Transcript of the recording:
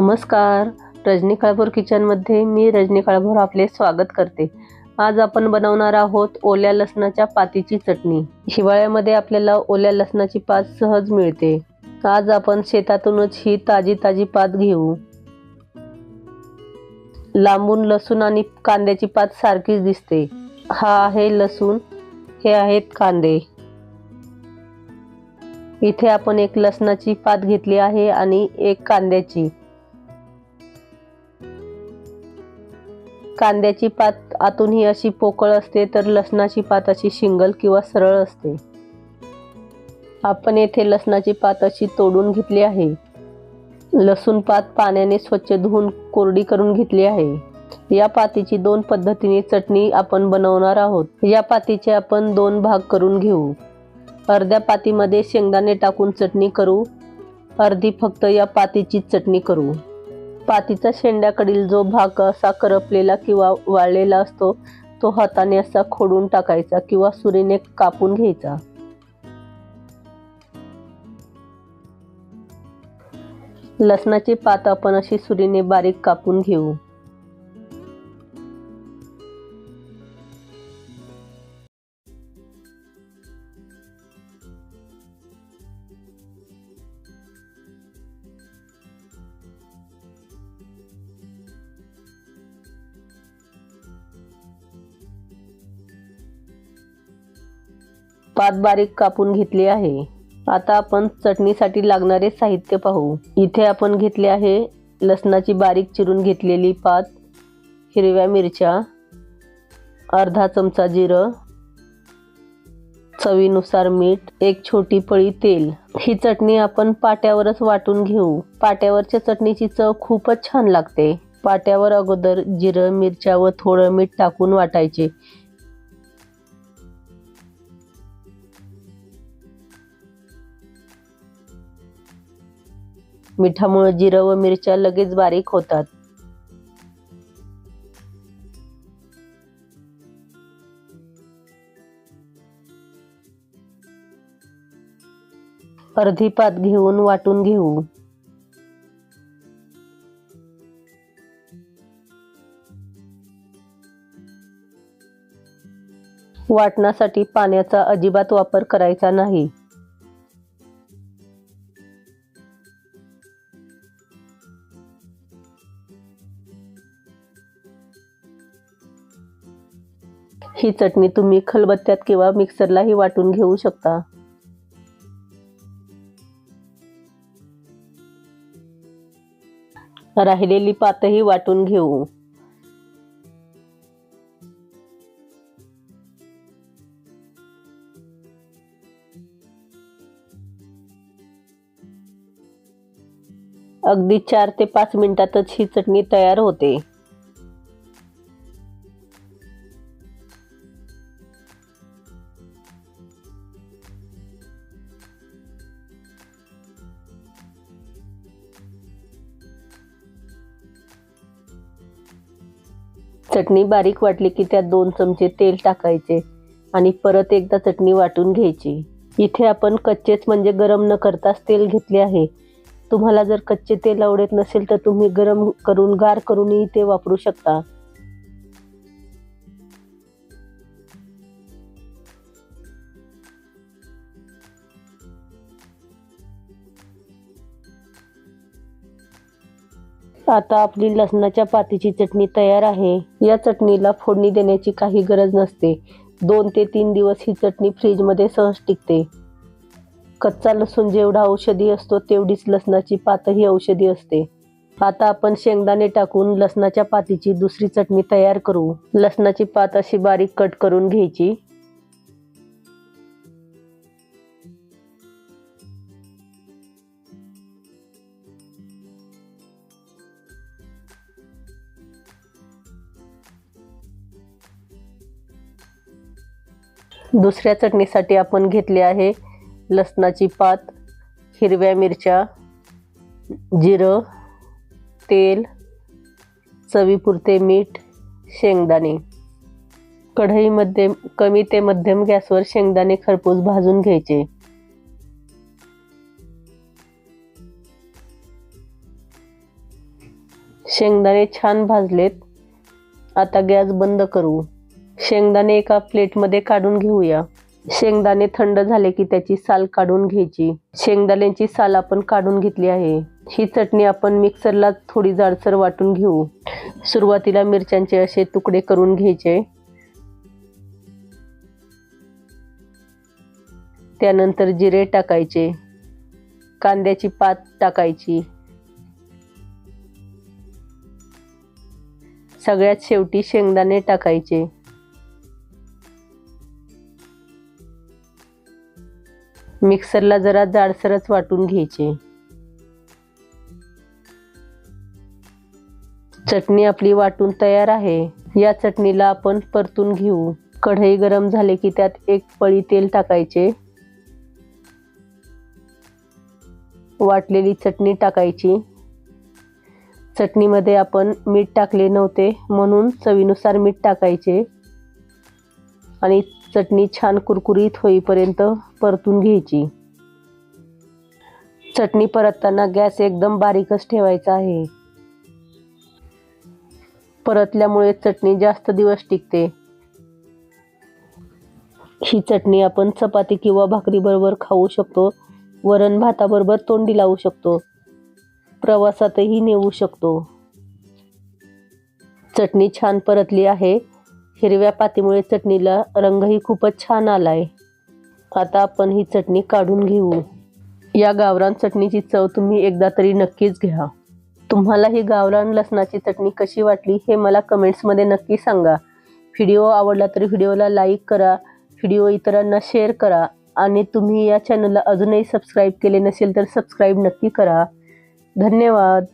नमस्कार. रजनी काळभोर किचनमध्ये मी रजनी काळभोर आपले स्वागत करते. आज आपण बनवणार आहोत ओल्या लसणाच्या पातीची चटणी. हिवाळ्यामध्ये आपल्याला ओल्या लसणाची पात सहज मिळते. आज आपण शेतातूनच ही ताजी ताजी पात घेऊ. लांबून लसूण आणि कांद्याची पात सारखीच दिसते. हा आहे लसूण हे आहेत कांदे. इथे आपण एक लसणाची पात घेतली आहे आणि एक कांद्याची. कांद्याची पात आतून ही अशी पोकळ असते तर लसणाची पात अशी शिंगल किंवा सरळ असते. आपण येथे लसणाची पात अशी तोडून घेतली आहे. लसूण पात पाण्याने स्वच्छ धुवून कोरडी करून घेतली आहे. या पातीची दोन पद्धतीने चटणी आपण बनवणार आहोत. या पातीचे आपण दोन भाग करून घेऊ. अर्ध्या पातीमध्ये शेंगदाणे टाकून चटणी करू. अर्धी फक्त या पातीची चटणी करू. पातीचा शेंड्याकडील जो भाग असा करपलेला किंवा वाळलेला असतो तो हाताने असा खोडून टाकायचा किंवा सुरीने कापून घ्यायचा. लसणाची पात आपण अशी सुरीने बारीक कापून घेऊ. पात बारीक कापून घेतली आहे. आता आपण चटणीसाठी लागणारे साहित्य पाहू. इथे आपण घेतले आहे लसणाची बारीक चिरून घेतलेली पात हिरव्या मिरच्या अर्धा चमचा जिरं चवीनुसार मीठ एक छोटी पळी तेल. ही चटणी आपण पाट्यावरच वाटून घेऊ. पाट्यावरच्या चटणीची चव खूपच छान लागते. पाट्यावर अगोदर जिरं मिरच्या व थोडं मीठ टाकून वाटायचे. मिठामुळे जिरं व मिरच्या लगेच बारीक होतात. अर्धी पात घेऊन वाटून घेऊ. वाटण्यासाठी पाण्याचा अजिबात वापर करायचा नाही. ही चटणी तुम्ही खलबत्त्यात किंवा मिक्सरलाही वाटून घेऊ शकता. राहिलेली पातही वाटून घेऊ. अगदी चार ते पाच मिनिटातच ही चटणी तयार होते. चटणी बारीक वाटली की त्यात दोन चमचे तेल टाकायचे आणि परत एकदा चटणी वाटून घ्यायची. इथे आपण कच्चेच म्हणजे गरम न करताच तेल घेतले आहे. तुम्हाला जर कच्चे तेल आवडत नसेल तर तुम्ही गरम करून गार करूनही ते वापरू शकता. आता आपली लसणाच्या पातीची चटणी तयार आहे. या चटणीला फोडणी देण्याची काही गरज नसते. दोन ते तीन दिवस ही चटणी फ्रीजमध्ये सहज टिकते. कच्चा लसूण जेवढा औषधी असतो तेवढीच लसणाची पातही औषधी असते. आता आपण शेंगदाणे टाकून लसणाच्या पातीची दुसरी चटणी तयार करू. लसणाची पात अशी बारीक कट करून घ्यायची. दुसऱ्या चटणीसाठी आपण घेतले आहे लसणाची पात हिरव्या मिरच्या जिरं तेल चवीपुरते मीठ शेंगदाणे. कढईमध्ये कमी ते मध्यम गॅसवर शेंगदाणे खरपूस भाजून घ्यायचे. शेंगदाणे छान भाजलेत. आता गॅस बंद करू. शेंगदाणे एका प्लेटमध्ये काढून घेऊया. शेंगदाणे थंड झाले की त्याची साल काढून घ्यायची. शेंगदाण्यांची साल आपण काढून घेतली आहे. ही चटणी आपण मिक्सरला थोडी जाडसर वाटून घेऊ. सुरुवातीला मिरच्यांचे असे तुकडे करून घ्यायचे. त्यानंतर जिरे टाकायचे. कांद्याची पात टाकायची. सगळ्यात शेवटी शेंगदाणे टाकायचे. मिक्सरला जरा जाडसरच वाटून घ्यायचे. चटणी आपली वाटून तयार आहे. या चटणीला आपण परतून घेऊ. कढई गरम झाले की त्यात एक पळी तेल टाकायचे. वाटलेली चटणी टाकायची. चटणीमध्ये आपण मीठ टाकले नव्हते म्हणून चवीनुसार मीठ टाकायचे. आणि चटणी छान कुरकुरीत होईपर्यंत परतून घ्यायची. चटणी परतताना गॅस एकदम बारीकच ठेवायचा आहे. परतल्यामुळे चटणी जास्त दिवस टिकते. ही चटणी आपण चपाती किंवा भाकरीबरोबर खाऊ शकतो. वरण भाताबरोबर तोंडी लावू शकतो. प्रवासातही नेऊ शकतो. चटणी छान परतली आहे. हिरव्या पातीमुळे चटणीला रंगही खूपच छान आलाय. आता आपण ही चटणी काढून घेऊ. या गावरान चटणीची चव तुम्ही एकदा तरी नक्कीच घ्या. तुम्हाला ही गावरान लसणाची चटणी कशी वाटली हे मला कमेंट्समध्ये नक्की सांगा. व्हिडिओ आवडला तर व्हिडिओला लाईक करा व्हिडिओ इतरांना शेअर करा आणि तुम्ही या चॅनलला अजूनही सबस्क्राईब केले नसेल तर सबस्क्राईब नक्की करा. धन्यवाद.